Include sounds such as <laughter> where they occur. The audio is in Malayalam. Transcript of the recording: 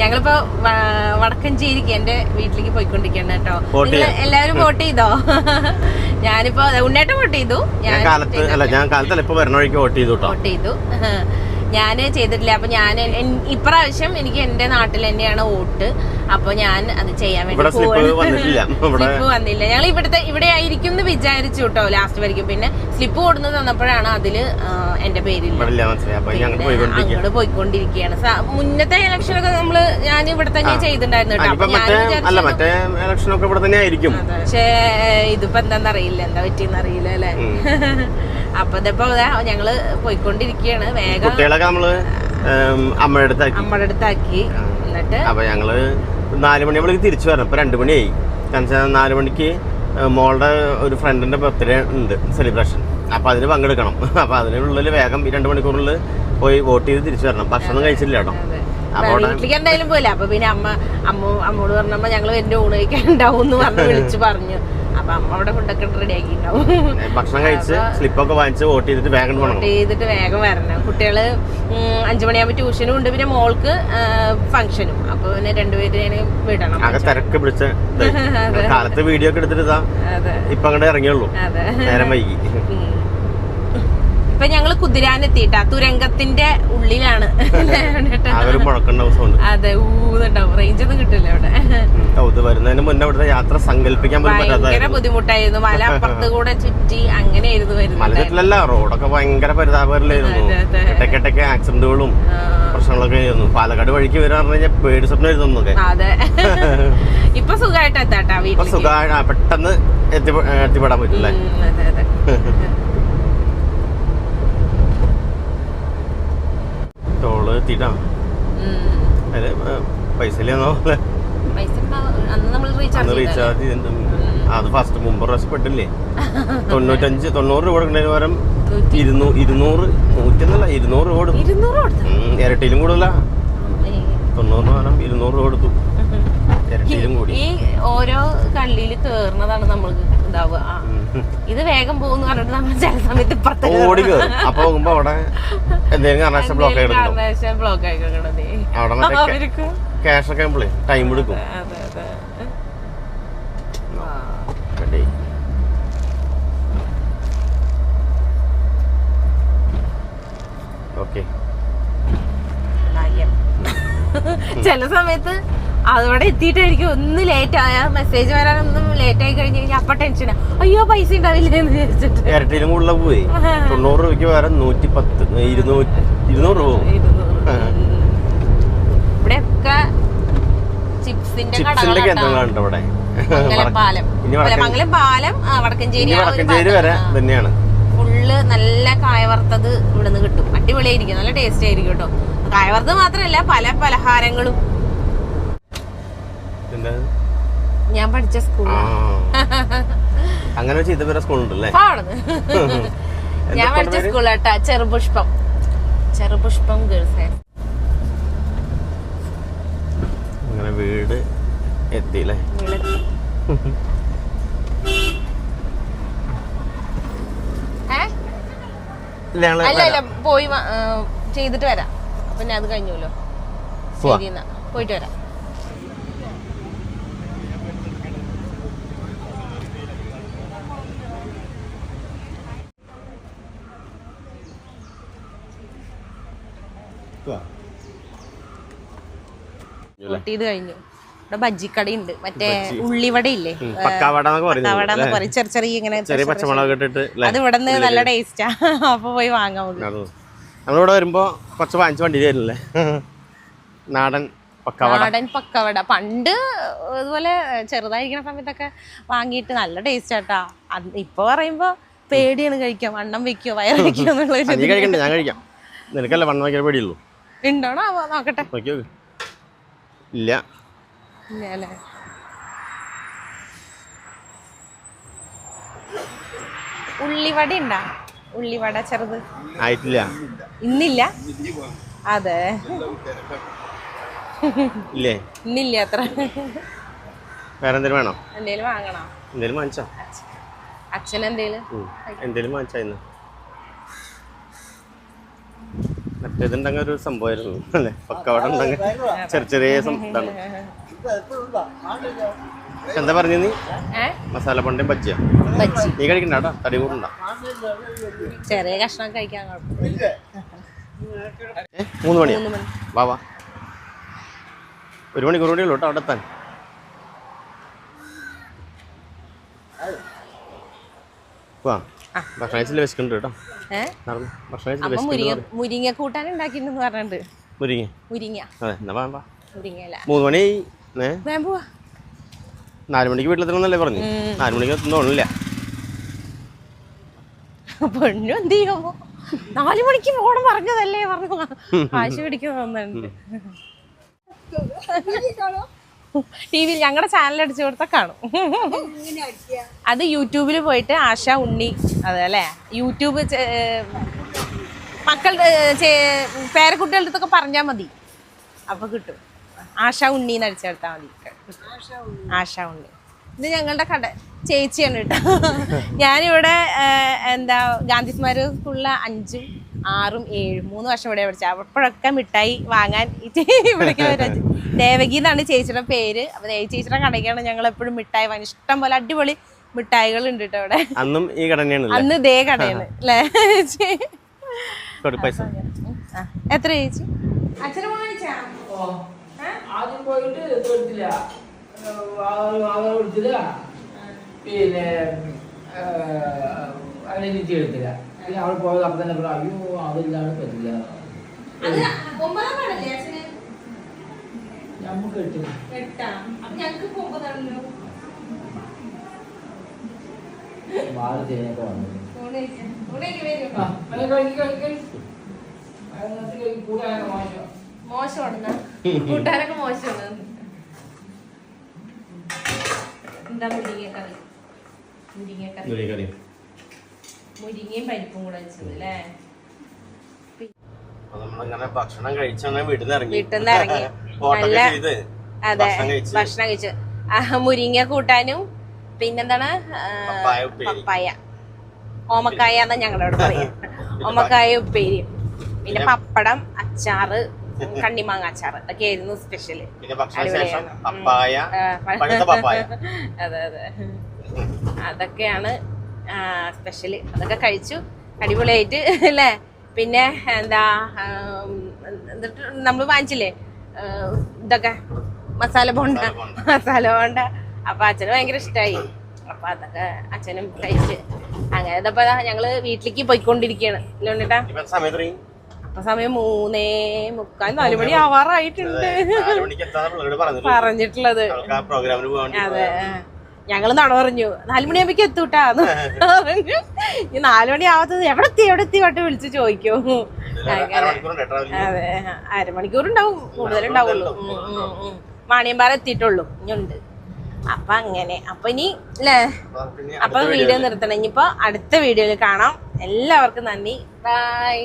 ഞങ്ങളിപ്പോ വടക്കഞ്ചേരിക്ക് എന്റെ വീട്ടിലേക്ക് പോയിക്കൊണ്ടിരിക്കണ്ട കേട്ടോ. എല്ലാവരും വോട്ട് ചെയ്തോ? <laughs> ഞാനിപ്പോ ഉണ്ണേട്ടം വോട്ട് ചെയ്തു. ഞാൻ കാലത്ത് അല്ല ഞാൻ കാലത്തല്ല ഇപ്പൊ വരണ വഴിക്ക് വോട്ട് ചെയ്തു വോട്ട് ചെയ്തു. ഞാൻ ചെയ്തിട്ടില്ല. അപ്പൊ ഞാൻ ഇപ്രാവശ്യം എനിക്ക് എന്റെ നാട്ടിൽ തന്നെയാണ് വോട്ട്. അപ്പൊ ഞാൻ അത് ചെയ്യാൻ വേണ്ടി സ്ലിപ്പ് <laughs> വന്നില്ല. ഞങ്ങൾ ഇവിടുത്തെ ഇവിടെ ആയിരിക്കും എന്ന് വിചാരിച്ചു കേട്ടോ ലാസ്റ്റ് വരയ്ക്കും. പിന്നെ സ്ലിപ്പ് കൊടുന്ന് തന്നപ്പോഴാണ് അതിൽ ആ, എന്റെ പേരില്ല ഞങ്ങൾ അങ്ങോട്ട് പോയിക്കൊണ്ടിരിക്കുകയാണ്. മുന്നത്തെ ഇലക്ഷനൊക്കെ നമ്മൾ ഞാൻ ഇവിടെ തന്നെ ചെയ്തിട്ടുണ്ടായിരുന്നു കേട്ടോ ഞാൻ വിചാരിച്ചു പക്ഷേ ഇതിപ്പോ എന്താന്നറിയില്ല. എന്താ പറ്റിയെന്നറിയില്ല അല്ലേ? <laughs> അപ്പൊ ഇതിപ്പോ ഞങ്ങൾ പോയിക്കൊണ്ടിരിക്കുകയാണ് വേഗം കുട്ടികളൊക്കെ നമ്മൾ അമ്മയുടെ അടുത്താക്കി. അമ്മയുടെ അടുത്താക്കി. എന്നിട്ട് അപ്പൊ ഞങ്ങൾ നാല് മണിയാകുമ്പോഴേക്ക് തിരിച്ചു വരണം. ഇപ്പൊ രണ്ടു മണിയായി. കാരണം നാല് മണിക്ക് മോളുടെ ഒരു ഫ്രണ്ടിന്റെ ബർത്ത്ഡേ ഉണ്ട് സെലിബ്രേഷൻ. അപ്പൊ അതിന് പങ്കെടുക്കണം. <laughs> അപ്പൊ അതിനുള്ളിൽ വേഗം രണ്ട് മണിക്കൂറിൽ പോയി വോട്ട് ചെയ്ത് തിരിച്ചു വരണം. ഭക്ഷണം കഴിച്ചില്ല കേട്ടോ. വീട്ടിലേക്ക് എന്തായാലും പോയില്ല. അപ്പൊ പിന്നെ അമ്മ അമ്മ അമ്മോട് പറഞ്ഞപ്പോ ഞങ്ങൾ എന്റെ ഊണ് കഴിക്കാൻ ഉണ്ടാവും എന്ന് പറഞ്ഞ് വിളിച്ചു പറഞ്ഞു. അപ്പൊ അവിടെ ഫുഡൊക്കെ റെഡി ആക്കിണ്ടാവും ഭക്ഷണം കഴിച്ച് സ്ലിപ്പൊക്കെ വാങ്ങിച്ച് വോട്ട് ചെയ്തിട്ട് വേഗം വോട്ട് ചെയ്തിട്ട് വേഗം വരണം. കുട്ടികൾ അഞ്ചു മണിയാകുമ്പോ ട്യൂഷനും ഉണ്ട് പിന്നെ മോൾക്ക് ഫംഗ്ഷനും അപ്പൊ പിന്നെ രണ്ടുപേരെ വിടണം. ആകെ തിരക്ക് പിടിച്ച <laughs> കാലത്ത് വീഡിയോ ഒക്കെ എടുത്തിട്ട് ഇപ്പൊ അങ്ങോട്ട് ഇറങ്ങിയുള്ളൂ. നേരം വൈകി. ഇപ്പൊ ഞങ്ങൾ കുതിരാനെത്തിട്ടാ തുരങ്കത്തിന്റെ ഉള്ളിലാണ്. അതെ. ഊന്നുണ്ടാവും റേഞ്ച് ഒന്നും കിട്ടില്ല അവിടെ വരുന്നതിന് മുന്നേ അവിടുത്തെ യാത്ര സങ്കല്പിക്കാൻ ഭയങ്കര ബുദ്ധിമുട്ടായിരുന്നു. മല അപ്പുറത്ത് കൂടെ ചുറ്റി അങ്ങനെയായിരുന്നു വരുന്നത്. റോഡൊക്കെ ഭയങ്കര പരിതാപകരമായിരുന്നു. ഇടയ്ക്കിടയ്ക്ക് ആക്സിഡന്റുകളും പ്രശ്നങ്ങളൊക്കെ ആയിരുന്നു. പാലക്കാട് വഴിക്ക് വരാൻ കഴിഞ്ഞാൽ പേടി സ്വപ്നമായിരുന്നു അതെ. <laughs> ഇപ്പൊ സുഖമായിട്ട് എത്താട്ടാ വീട്ടിൽ സുഖമായിട്ട് പെട്ടെന്ന് എത്തി എത്തിപ്പെടാൻ പറ്റില്ലേ <laughs> അതെ അതെ ടോൾ എത്തിയിട്ടാണ് അതെ പൈസ ഇല്ലെന്നോ അന്ന് നമ്മൾ റീചാർജ് അത് ഫസ്റ്റ് മുമ്പ് പ്രാവശ്യം പെട്ടില്ലേ <laughs> തൊണ്ണൂറ്റഞ്ച് തൊണ്ണൂറ് രൂപ കൊടുക്കുന്നതിന് പകരം ഇരുന്നൂ ഇരുന്നൂറ് നൂറ്റൊന്നല്ല ഇരുന്നൂറ് രൂപ കൊടുത്തു. ഇരുന്നൂറ് ഇരട്ടിയിലും കൂടുതലാ. തൊണ്ണൂറിന് പകരം ഇരുന്നൂറ് രൂപ കൊടുത്തു. <laughs> ഇരട്ടിയിലും കൂടി. ഈ ഓരോ കള്ളിയിൽ കേറുന്നതാണ് നമ്മൾക്ക് ഇതാവുക. ഇത് വേഗം പോകുന്ന പറഞ്ഞിട്ട് നമ്മൾ ചില സമയത്ത് ഓടി കയറും അപ്പൊ നോക്കുമ്പോ അവിടെ എന്തെങ്കിലും കാരണവശാൽ ബ്ലോക്ക് ആയിട്ടുണ്ടാവും ബ്ലോക്ക് ആയിക്കണത് അവിടെ മറ്റേ ക്യാഷ് ഒക്കെ ആകുമ്പോഴേ ടൈം എടുക്കും. അതെ അതെ. ഓക്കെ. ചില സമയത്ത് അവിടെ എത്തിയിട്ടായിരിക്കും ഒന്ന് ലേറ്റ് ആയ. മെസ്സേജ് വരാനൊന്നും ലേറ്റ് ആയി കഴിഞ്ഞു കഴിഞ്ഞാൽ അപ്പൊ ടെൻഷനാ അയ്യോ പൈസ ഉണ്ടാവില്ല എന്ന് വിചാരിച്ചിട്ട്. ഇരട്ടിയിലും കൂടുതൽ പോയി. തൊണ്ണൂറ് രൂപയ്ക്ക് പകരം നൂറ്റി പത്ത് ഇരുന്നൂറ്റി ഇരുന്നൂറ് രൂപ ഇവിടെ ഒക്കെ ചിപ്സിന്റെ ചിപ്സിന്റെ കേന്ദ്രങ്ങളുണ്ട് അവിടെ. മംഗലം പാലം. വടക്കഞ്ചേരി വടക്കഞ്ചേരി വരെ തന്നെയാണ്. ഫുള്ള് നല്ല കായ വറുത്തത് ഇവിടെ നിന്ന് കിട്ടും. അടിപൊളിയായിരിക്കും. നല്ല ടേസ്റ്റ് ആയിരിക്കും കേട്ടോ. കായ വറുത്തത് മാത്രമല്ല പല പലഹാരങ്ങളും എന്താ ഞാൻ പഠിച്ച സ്കൂൾ അങ്ങനെ സ്കൂൾ സ്കൂളുണ്ടല്ലേ? ഞാൻ പഠിച്ച സ്കൂളാട്ടാ ചെറുപുഷ്പം. ചെറുപുഷ്പം ഗേൾസ് ഹയർ അങ്ങനെ വീട് എത്തിയില്ലേ? അല്ല അല്ല. പോയി ചെയ്തിട്ട് വരാം. പിന്നെ അത് കഴിഞ്ഞല്ലോ. ശരി എന്നാ പോയിട്ട് വരാം. ഊട്ടി കഴിഞ്ഞു. ഇവിടെ ബജ്ജിക്കടയുണ്ട്. മറ്റേ ബജ്ജി. ഉള്ളിവട ഇല്ലേ ഉം, പക്കാവട എന്നൊക്കെ പറയുന്നത് പക്കാവട എന്ന് അല്ലേ? പറയും. ചെറിയ ചെറിയ ഇങ്ങനെ ചെറിയ പച്ചമുളക് ഇട്ടിട്ട് അല്ലേ? അത് ഇവിടെ നിന്ന് നല്ല ടേസ്റ്റാ <laughs> അപ്പൊ പോയി വാങ്ങാം നമുക്ക് അത് നമ്മളിവിടെ വരുമ്പോ കുറച്ച് വാങ്ങിച്ച് വണ്ടി തരില്ലേ നാടൻ നാടൻ പക്കവട. പണ്ട് ഇതുപോലെ ചെറുതായിരിക്കുന്ന സമയത്തൊക്കെ വാങ്ങിയിട്ട് നല്ല ടേസ്റ്റ് ആട്ടാ ഇപ്പൊ പറയുമ്പോ പേടിയാണ് കഴിക്കാം വണ്ണം വെക്കോ വയറ് വെക്കോ എന്നുള്ള ആ, നീ കഴിക്കണ്ട ഞാൻ കഴിക്കാം. നിനക്കല്ല വണ്ണം വയ്ക്കാൻ പേടിയുള്ളൂ. ഉണ്ടോണോ നോക്കട്ടെ. നോക്കി നോക്ക്. ഇല്ല. ഇല്ല ഉള്ളിവട ഉണ്ടാ? ഉള്ളിവട ചെറുത്. ആയിട്ടില്ല. ഇന്നില്ല? അതെ. ഇല്ലേ? ഇന്നില്ല അത്ര. വേറെ എന്തേലും വേണോ? എന്തേലും വാങ്ങണോ? എന്തേലും വാങ്ങിച്ചോ? അച്ഛൻ എന്തേലും? എന്തേലും വാങ്ങിച്ചാ ഇന്ന്? ഇതുണ്ടെങ്കിൽ ഒരു സംഭവമായിരുന്നു. അല്ലേ? അവിടെ ഉണ്ടെങ്കിൽ ചെറിയ ചെറിയ സംഭവം ഇതാണ്. എന്താ പറഞ്ഞു നീ? മസാല പണ്ടേം ബജ്ജിയ? ബജ്ജി. നീ കഴിക്കണ്ട തടി കൂടണ്ട ചെറിയ കഷ്ണം കഴിക്കാൻ മൂന്ന് മണിയാ? മണി. വാ വാ. ഒരു മണി കൂടി ഉള്ളൂ കേട്ടോ അവിടെ എത്താൻ. വാ. ഭക്ഷണം കഴിച്ചില്ല വിശക്കുന്നുണ്ട് കേട്ടോ. മുരിങ്ങ കൂട്ടാൻ ഉണ്ടാക്കിണ്ടെന്ന് പറഞ്ഞിട്ടുണ്ട്. മുരിങ്ങ? മുരിങ്ങ. മൂന്ന് മണി നാല് മണിക്ക് വീട്ടിലെത്തണമെന്നല്ലേ പറഞ്ഞു? നാല് മണിക്ക് പെണ്ണു എന്ത് ചെയ്യുമോ നാല് മണിക്ക് പോണം പറഞ്ഞതല്ലേ പറഞ്ഞു കാശ് പിടിക്കുന്ന തോന്നുന്നുണ്ട് ടി വിയിൽ ഞങ്ങളുടെ ചാനൽ അടിച്ചു കൊടുത്താൽ കാണും. അത് യൂട്യൂബിൽ പോയിട്ട് ആശ ഉണ്ണി. അതെ അല്ലേ? യൂട്യൂബ് മക്കളുടെ പേരക്കുട്ടികളുടെ അടുത്തൊക്കെ പറഞ്ഞാൽ മതി. അപ്പൊ കിട്ടും. ആശ ഉണ്ണി എന്ന് അടിച്ചെടുത്താൽ മതി. ആശ ഉണ്ണി. ഇത് ഞങ്ങളുടെ കട. ചേച്ചിയാണ് കേട്ടോ. ഞാനിവിടെ എന്താ ഗാന്ധി സ്മാരക സ്കൂളിലെ അഞ്ചും ആറും ഏഴും മൂന്ന് വർഷം ഇവിടെ പഠിച്ചത്. അപ്പോഴൊക്കെ മിഠായി വാങ്ങാൻ ഇവിടേക്ക് ദേവകി എന്നാണ് ചേച്ചിയുടെ പേര്. അപ്പൊ ചേച്ചിയുടെ കടയ്ക്കാണ് ഞങ്ങൾ എപ്പോഴും മിഠായി വാങ്ങി. ഇഷ്ടം പോലെ അടിപൊളി മിഠായികൾ ഉണ്ട് കേട്ടോ ഇവിടെ അന്നും ഈ കടയാണ് അന്ന് ഇതേ കടയാണ്. അല്ലേ? എത്ര ചേച്ചി? അച്ഛനെ ആദ്യം പോയിട്ട് കൊടുത്തില്ല പിന്നെ അതിനെനിക്ക് എടുത്തില്ല പിന്നെ അവൾ പോയത് അപ്പം തന്നെ പ്രാവശ്യം അയ്യോ അതില്ലാതെ പറ്റില്ല. നമുക്ക് എട്ടാ? മാറി ചെയ്യാനൊക്കെ കൂട്ടാനൊക്കെ മോശമാണ് എന്താ മുരിങ്ങക്കറി. മുരിങ്ങക്കറി. മുരിങ്ങയും പരിപ്പും കൂടെ വെച്ചത് അല്ലേ? അപ്പൊ നമ്മളിങ്ങനെ ഭക്ഷണം കഴിച്ചാണ് വീട്ടിൽ ഇറങ്ങി വീട്ടിൽ നിന്ന് ഇറങ്ങി <laughs> നല്ല അതെ ഭക്ഷണം കഴിച്ച്. മുരിങ്ങ കൂട്ടാനും പിന്നെന്താണ് പപ്പായ ഉപ്പേരി. ഓമക്കായ എന്നാ ഞങ്ങളുടെ അവിടെ പറയാം <laughs> ഓമക്കായ ഉപ്പേരിയും പിന്നെ പപ്പടം അച്ചാറ് കണ്ണിമാങ്ങ അച്ചാറ്. അതൊക്കെയായിരുന്നു സ്പെഷ്യൽ പിന്നെ ഭക്ഷണ പപ്പായ ആ, പപ്പായ. <laughs> അതെ അതെ. അതൊക്കെയാണ് സ്പെഷ്യൽ അതൊക്കെ കഴിച്ചു. അടിപൊളിയായിട്ട് അല്ലേ? പിന്നെ എന്താ എന്നിട്ട് നമ്മൾ വാങ്ങിച്ചില്ലേ? ഇതൊക്കെ മസാല ബോണ്ട. മസാല ബോണ്ട. അപ്പൊ അച്ഛന് ഭയങ്കര ഇഷ്ടമായി അപ്പൊ അതൊക്കെ അച്ഛനും കഴിച്ച്. അങ്ങനെ ഇതപ്പോ ഞങ്ങൾ വീട്ടിലേക്ക് പോയിക്കൊണ്ടിരിക്കുകയാണ് ഇല്ലോണ്ടിട്ടാ? അപ്പൊ സമയം മൂന്നേ മുക്കാൽ നാലു മണി ആവാറായിട്ടുണ്ട്. പറഞ്ഞിട്ടുള്ളത്. അതെ ആ. ഞങ്ങൾ നട പറഞ്ഞു നാലുമണിയാകുമ്പോ എത്തൂട്ടാ പറഞ്ഞു ഈ നാലുമണി ആവാത്തത് എവിടെ എത്തി എവിടെ എത്തി വട്ട് വിളിച്ച് ചോദിക്കും. അതെ അരമണിക്കൂർ ഉണ്ടാവും കൂടുതലുണ്ടാവുള്ളൂ. മാണിയമ്പാറ എത്തിയിട്ടുള്ളൂ. ഇനിയുണ്ട്. അപ്പൊ അങ്ങനെ. അപ്പൊ ഇനി അല്ലേ അപ്പൊ വീഡിയോ നിർത്തണം. ഇനിയിപ്പോ അടുത്ത വീഡിയോയിൽ കാണാം. എല്ലാവർക്കും നന്ദി. ബൈ.